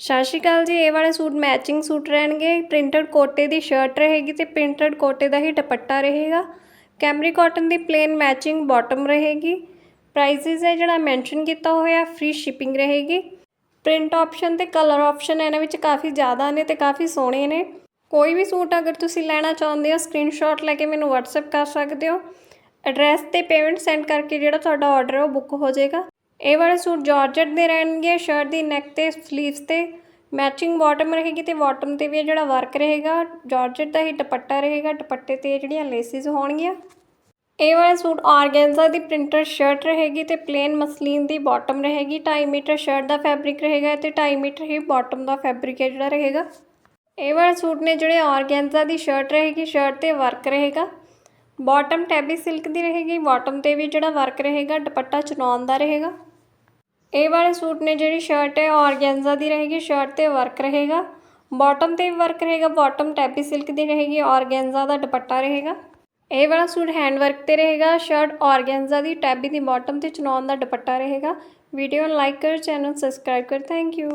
ਸਤਿ ਸ਼੍ਰੀ ਅਕਾਲ ਜੀ, ਇਹ ਵਾਲੇ ਸੂਟ ਮੈਚਿੰਗ ਸੂਟ ਰਹਿਣਗੇ। ਪ੍ਰਿੰਟਡ ਕੋਟੇ ਦੀ ਸ਼ਰਟ ਰਹੇਗੀ ਤੇ ਪ੍ਰਿੰਟਡ ਕੋਟੇ ਦਾ ਹੀ ਦੁਪੱਟਾ ਰਹੇਗਾ। ਕੈਮਰੀ ਕਾਟਨ ਦੀ ਪਲੇਨ ਮੈਚਿੰਗ ਬਾਟਮ ਰਹੇਗੀ। ਪ੍ਰਾਈਸਿਸ ਹੈ ਜਿਹੜਾ ਮੈਂਸ਼ਨ ਕੀਤਾ ਹੋਇਆ ਫ੍ਰੀ ਸ਼ਿਪਿੰਗ ਰਹੇਗੀ। ਪ੍ਰਿੰਟ ਆਪਸ਼ਨ ਤੇ ਕਲਰ ਆਪਸ਼ਨ ਇਹਨਾਂ ਵਿੱਚ ਕਾਫੀ ਜ਼ਿਆਦਾ ਨੇ ਤੇ ਕਾਫੀ ਸੋਹਣੇ ਨੇ। ਕੋਈ ਵੀ ਸੂਟ ਅਗਰ ਤੁਸੀਂ ਲੈਣਾ ਚਾਹੁੰਦੇ ਹੋ ਸਕਰੀਨਸ਼ਾਟ ਲੈ ਕੇ ਮੈਨੂੰ WhatsApp ਕਰ ਸਕਦੇ ਹੋ। ਐਡਰੈਸ ਤੇ ਪੇਮੈਂਟ ਸੈਂਡ ਕਰਕੇ ਜਿਹੜਾ ਤੁਹਾਡਾ ਆਰਡਰ ਹੈ ਉਹ ਬੁੱਕ ਹੋ ਜਾਏਗਾ। ਇਹ ਵਾਲੇ ਸੂਟ ਜਾਰਜਟ ਦੇ ਰਹਿਣਗੇ ਸ਼ਰਟ ਦੀ ਨੈਕ ਤੇ ਸਲੀਵਸ ਤੇ ਮੈਚਿੰਗ ਬਾਟਮ ਰਹੇਗੀ ਤੇ ਬਾਟਮ ਤੇ ਵੀ ਇਹ ਜਿਹੜਾ ਵਰਕ ਰਹੇਗਾ, ਜਾਰਜਟ ਦਾ ਹੀ ਦੁਪੱਟਾ ਰਹੇਗਾ, ਦੁਪੱਟੇ ਤੇ ਜਿਹੜੀਆਂ ਲੇਸਿਸ ਹੋਣਗੀਆਂ। ਇਹ ਵਾਲਾ ਸੂਟ ਆਰਗੈਂਜ਼ਾ ਦੀ ਪ੍ਰਿੰਟਡ ਸ਼ਰਟ ਰਹੇਗੀ ਤੇ ਪਲੇਨ ਮਸਲੀਨ ਦੀ ਬਾਟਮ ਰਹੇਗੀ 2.5 ਮੀਟਰ ਸ਼ਰਟ ਦਾ ਫੈਬਰਿਕ ਰਹੇਗਾ ਤੇ 2.5 ਮੀਟਰ ਹੀ ਬਾਟਮ ਦਾ ਫੈਬਰਿਕ ਹੈ ਜਿਹੜਾ ਰਹੇਗਾ। ਇਹ ਵਾਲਾ ਸੂਟ ਨੇ ਜਿਹੜੇ ਆਰਗੈਂਜ਼ਾ ਦੀ ਸ਼ਰਟ ਰਹੇਗੀ ਸ਼ਰਟ ਤੇ ਵਰਕ ਰਹੇਗਾ। ਬਾਟਮ ਟੈਬੀ ਸਿਲਕ ਦੀ ਰਹੇਗੀ ਬਾਟਮ ਤੇ ਵੀ ਜਿਹੜਾ ਵਰਕ ਰਹੇਗਾ, ਦੁਪੱਟਾ ਚਨੌਨ ਦਾ ਰਹੇਗਾ। ਇਹ ਵਾਲੇ ਸੂਟ ਨੇ ਜਿਹੜੀ ਸ਼ਰਟ ਹੈ ਆਰਗੈਂਜ਼ਾ ਦੀ ਰਹੇਗੀ ਸ਼ਰਟ ਤੇ ਵਰਕ ਰਹੇਗਾ। ਬਾਟਮ ਤੇ ਵਰਕ ਰਹੇਗਾ ਬਾਟਮ ਟੈਬੀ ਸਿਲਕ ਦੀ ਰਹੇਗੀ ਆਰਗੈਂਜ਼ਾ ਦਾ ਦੁਪੱਟਾ ਰਹੇਗਾ। ਇਹ ਵਾਲਾ ਸੂਟ ਹੈਂਡ ਵਰਕ ਤੇ ਰਹੇਗਾ ਸ਼ਰਟ ਆਰਗੈਂਜ਼ਾ ਦੀ ਟੈਬੀ ਦੀ ਬਾਟਮ ਤੇ ਚਨੌਨ ਦਾ ਦੁਪੱਟਾ ਰਹੇਗਾ। ਵੀਡੀਓ ਨੂੰ ਲਾਈਕ ਕਰੋ ਚੈਨਲ ਸਬਸਕ੍ਰਾਈਬ ਕਰੋ ਥੈਂਕ ਯੂ